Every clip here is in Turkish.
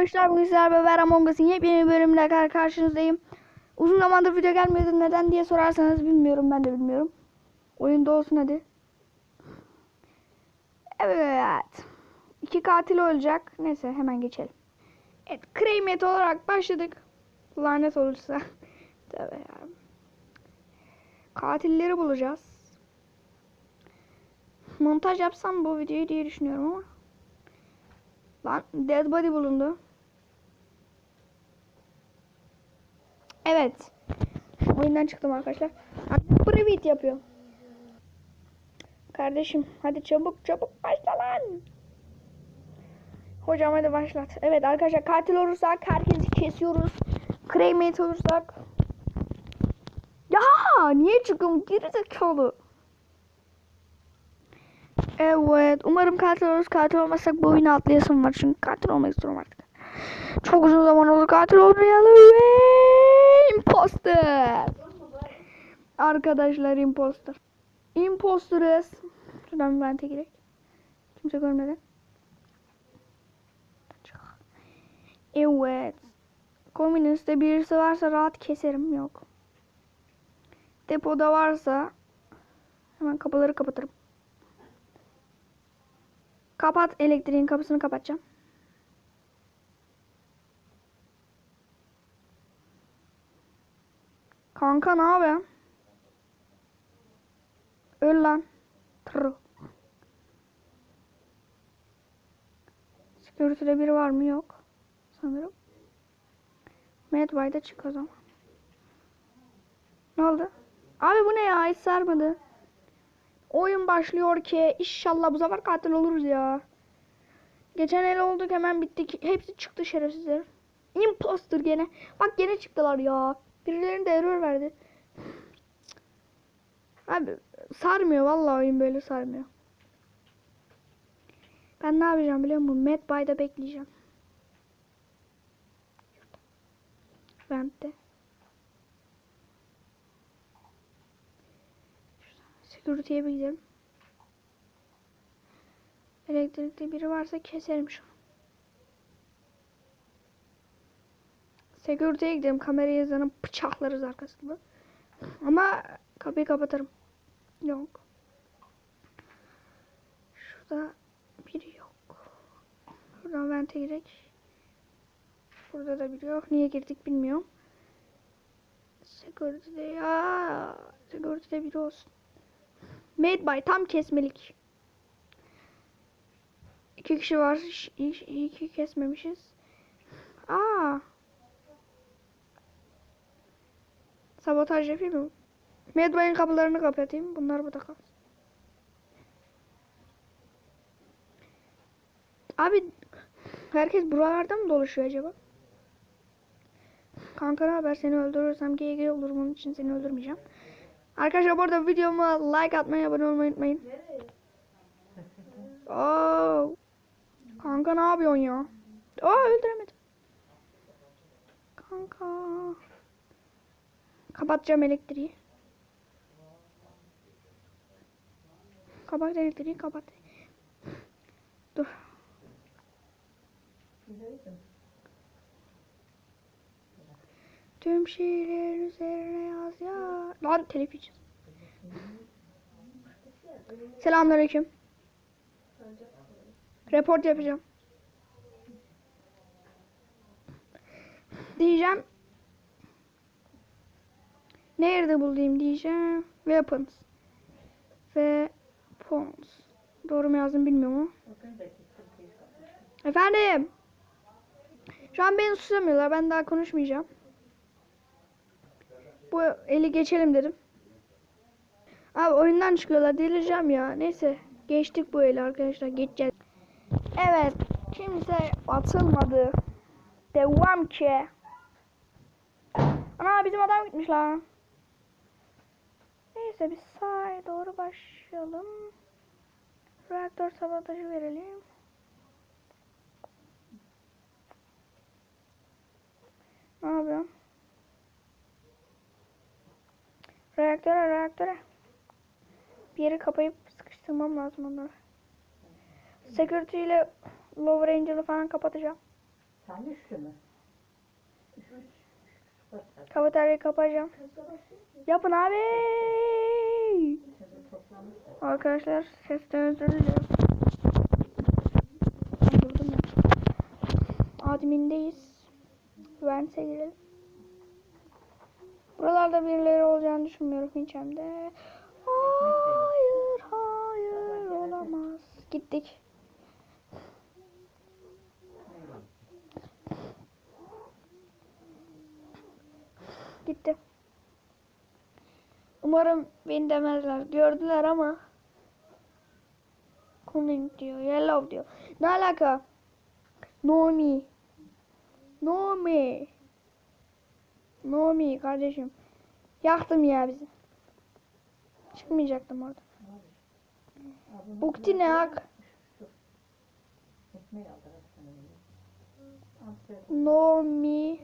arkadaşlar bugün sizlerle beraber Among Us'ın yepyeni kar- karşınızdayım. Uzun zamandır video gelmiyordu. Neden diye sorarsanız bilmiyorum ben de bilmiyorum. Oyunda olsun hadi. Evet. İki katil olacak. Neyse hemen geçelim. Evet Craymet olarak başladık. Lanet olursa. Tabii ya. Katilleri bulacağız. Montaj yapsam bu videoyu diye düşünüyorum ama. Lan dead body bulundu. Evet. Oyundan çıktım arkadaşlar. Artık yapıyor. Kardeşim hadi çabuk çabuk başla lan. Hocam hadi başlat. Evet arkadaşlar katil olursak herkesi kesiyoruz. Cremate olursak. Ya niye çıkıyorum gerizekalı. Evet. Umarım katil oluruz. Katil olmazsak bu oyunu atlayasım var. Çünkü katil olmak istiyorum artık. Çok uzun zaman oldu katil olmayalım. Ve imposter. Arkadaşlar imposter. Imposterız. Şuradan ben tek girek. Kimse görmeden. Evet. Komüniste birisi varsa rahat keserim. Yok. Depoda varsa hemen kapıları kapatırım. Kapat elektriğin kapısını kapatacağım. Kanka ne haber? Öl lan. Tırr. Security'de biri var mı? Yok. Sanırım. Medbay'da çık o zaman. Ne oldu? Abi bu ne ya? Hiç sarmadı. Oyun başlıyor ki inşallah bu sefer katil oluruz ya. Geçen el olduk hemen bittik. Hepsi çıktı şerefsizler. Imposter gene. Bak gene çıktılar ya. Birilerine de error verdi. Abi sarmıyor vallahi oyun böyle sarmıyor. Ben ne yapacağım biliyor musun? Medbay'da bekleyeceğim. Vent'te. Security'ye bir gidelim. Elektrikte biri varsa keserim şu Security'ye gidelim. Kamerayı yazanı bıçaklarız arkasında. Ama kapıyı kapatırım. Yok. Şurada biri yok. Buradan vente girek. Burada da biri yok. Niye girdik bilmiyorum. Security'de ya. Security'de biri olsun. Made by tam kesmelik. İki kişi var. İyi ki kesmemişiz. Aa. Sabotaj yapayım mı? Made by'ın kapılarını kapatayım. Bunlar burada kalsın. Abi herkes buralarda mı dolaşıyor acaba? Kanka ne haber? Seni öldürürsem GG olurum. Onun için seni öldürmeyeceğim. Arkadaşlar bu arada videoma like atmayı, abone olmayı unutmayın. Oo. Kanka ne yapıyorsun ya? Aa öldüremedim. Kanka. Kapatacağım elektriği. Kapat elektriği kapat. Dur. Tüm şiirlerin üzerine yaz ya. Lan telif yiyeceğiz. Selamünaleyküm. Report yapacağım. Diyeceğim. Nerede bulayım diyeceğim. Weapons. Weapons. Doğru mu yazdım bilmiyorum. Efendim. Şu an beni suçlamıyorlar. Ben daha konuşmayacağım. Bu eli geçelim dedim. Abi oyundan çıkıyorlar. Delireceğim ya. Neyse. Geçtik bu eli arkadaşlar. Geçeceğiz. Evet. Kimse atılmadı. Devam ki. Ana bizim adam gitmiş lan. Neyse biz sağa doğru başlayalım. Reaktör sabotajı verelim. Ne yapıyorum? Reaktöre reaktöre. Bir yeri kapayıp sıkıştırmam lazım onları. Security ile Lower Angel'ı falan kapatacağım. Sen üçlü mü? Kafeteryayı kapatacağım. Yapın abi. Arkadaşlar sesten özür diliyorum. Admin'deyiz. Vent'e girelim. Buralarda birileri olacağını düşünmüyorum hiç hem de. Hayır, hayır olamaz. Gittik. Gitti. Umarım beni demezler. Gördüler ama. Calling diyor. Yellow diyor. Ne alaka? No me. No me. No me kardeşim. Yaktım ya bizi. Çıkmayacaktım orada. Bukti ne hak? ekmeği aldı. hadi sana. Aferin. No me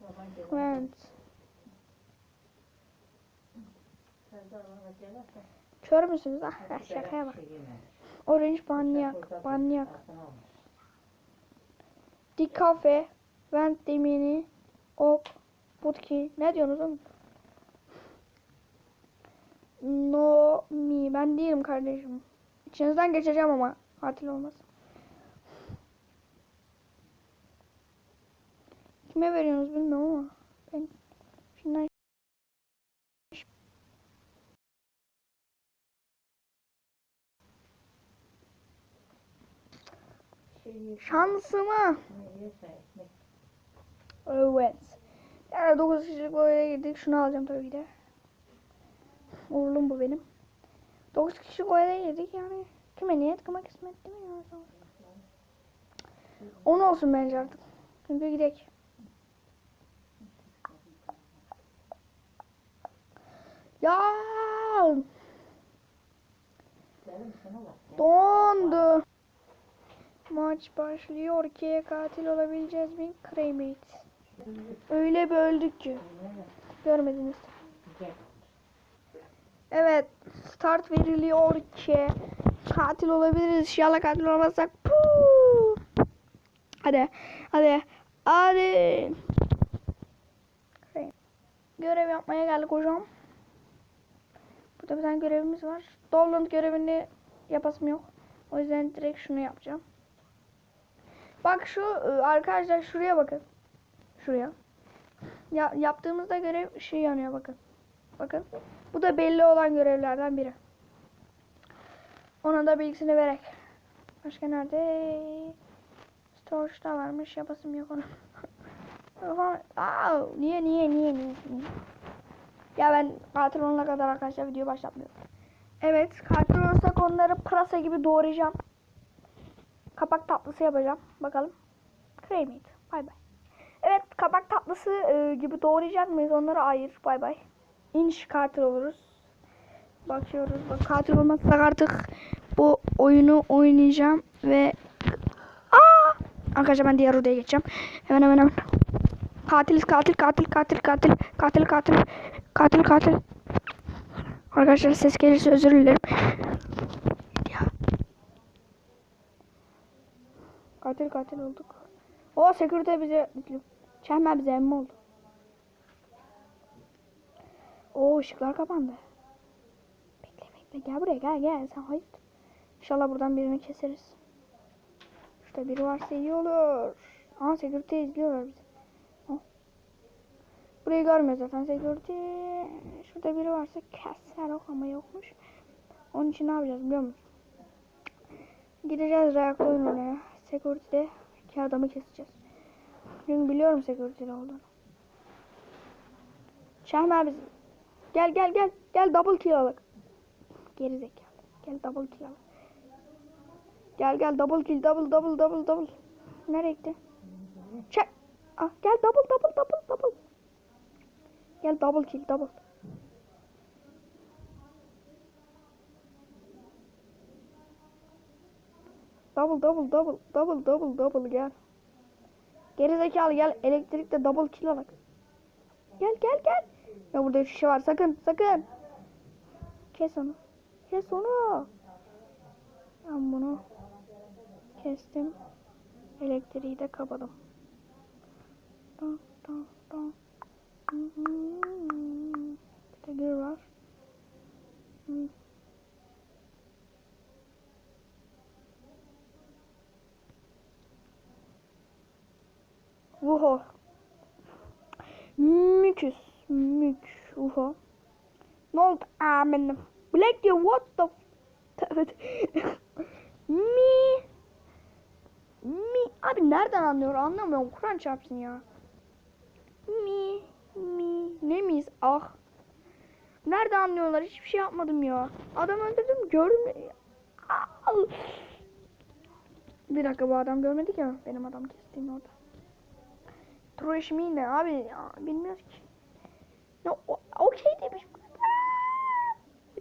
Baban gel. friends. Serdar bana gelirse, Kör müsünüz? Ah şakaya bak. şey. Orange banyak. Banyak. Di kafe. Vent demini. Ok. Butki. Ne diyorsunuz oğlum? No me. Ben değilim kardeşim. İçinizden geçeceğim ama. Katil olmaz. Kime veriyorsunuz bilmiyorum ama. Ben şundan Şey, şansıma. Evet. Yani 9 kişilik oyuna girdik. Şunu alacağım tabii ki de. Uğurluğum bu benim. 9 kişilik oyuna girdik yani. Kime niyet kime kısmet değil mi ya? 10 olsun bence artık. Çünkü gidek. Ya dondu. Maç başlıyor ki katil olabileceğiz mi? Cremate. Öyle bir öldük ki. Görmediniz. Evet. Start veriliyor ki katil olabiliriz. İnşallah katil olmazsak. Puh. Hadi. Hadi. Hadi. Görev yapmaya geldik hocam. Burada bir tane görevimiz var. Download görevini yapasım yok. O yüzden direkt şunu yapacağım. Bak şu e, arkadaşlar şuraya bakın. Şuraya. Ya, yaptığımızda görev ışığı yanıyor bakın. Bakın. Bu da belli olan görevlerden biri. Ona da bilgisini verek. Başka nerede? Storage'da varmış. Yapasım yok onu. Aa, niye niye niye niye? Ya ben katil kadar arkadaşlar video başlatmıyorum. Evet katil olursak onları pırasa gibi doğrayacağım. Kapak tatlısı yapacağım. Bakalım. Cremate. Bay bay. Evet kabak tatlısı e, gibi doğrayacak mıyız? Onları ayır. Bay bay. İnş katil oluruz. Bakıyoruz. Bak katil olmazsak artık bu oyunu oynayacağım ve Aa! Arkadaşlar ben diğer odaya geçeceğim. Hemen hemen hemen. Katiliz katil katil katil katil katil katil katil katil. Arkadaşlar ses gelirse özür dilerim. Katil katil olduk. O security bize Çelme bize emmi oldu. O ışıklar kapandı. Bekle bekle gel buraya gel gel sen hayır. İnşallah buradan birini keseriz. Şurada biri varsa iyi olur. Aa security izliyorlar bizi. Oh. Burayı görmüyor zaten security. Şurada biri varsa keser yok ama yokmuş. Onun için ne yapacağız biliyor musun? Gideceğiz reaktör önüne. Security'de iki adamı keseceğiz. Çünkü biliyorum security'de olduğunu. Şahme abi. Gel gel gel. Gel double kill alak. Geri zekalı. Gel double kill alak. Gel gel double kill double double double double. Nereye gitti? Çek. Ah, gel double double double double. Gel double kill double. Double double double double double double gel. Geri zekalı gel elektrikte double kill alak. Gel gel gel. Ya burada üç kişi var sakın sakın. Kes onu. Kes onu. Ben bunu kestim. Elektriği de kapadım. Dan, dan, dan. Vuho. Müküs. Mük. Vuho. Ne oldu? Amin. Black diyor what the Evet. Mi. Mi. Abi nereden anlıyor anlamıyorum. Kur'an çarpsın ya. Mi. Mi. Ne miyiz? Ah. Nerede anlıyorlar? Hiçbir şey yapmadım ya. Adam öldürdüm. Al. Bir dakika bu adam görmedi ki benim adam kestiğim orada. Trash me ne abi ya bilmiyoruz ki. Ne o- okey demiş.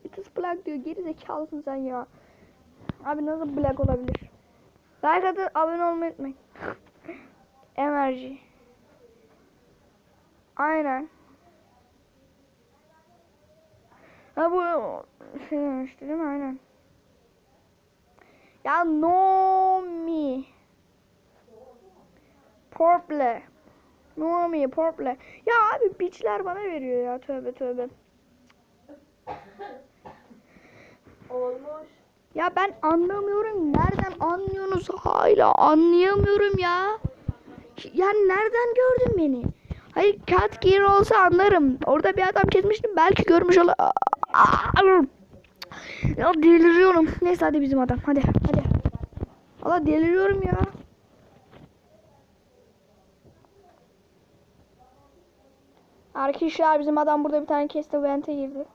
It is black diyor geri zekalısın sen ya. Abi nasıl black olabilir? Like atın abone olmayı unutmayın. Enerji. Aynen. Ha bu şey demişti değil mi? Aynen. Ya no me. Purple. No me purple. Ya abi bitchler bana veriyor ya tövbe tövbe. Olmuş. Ya ben anlamıyorum. Nereden anlıyorsunuz? Hala anlayamıyorum ya. Yani nereden gördün beni? Hayır cat gear olsa anlarım. Orada bir adam kesmiştim. Belki görmüş ola... Ya deliriyorum. Neyse hadi bizim adam. Hadi hadi. Allah deliriyorum ya. Arkadaşlar bizim adam burada bir tane kesti vente girdi.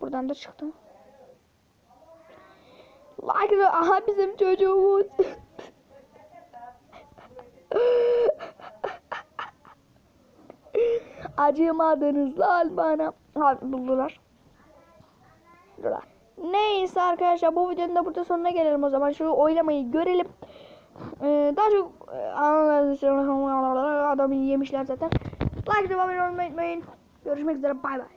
Buradan da çıktı. Like aha bizim çocuğumuz. Acımadınız lan bana. Abi buldular. Neyse arkadaşlar bu videonun da burada sonuna gelelim o zaman. Şu oylamayı görelim. Ee, daha çok adamı yemişler zaten. Like the abone olmayı unutmayın. Görüşmek üzere bay bay.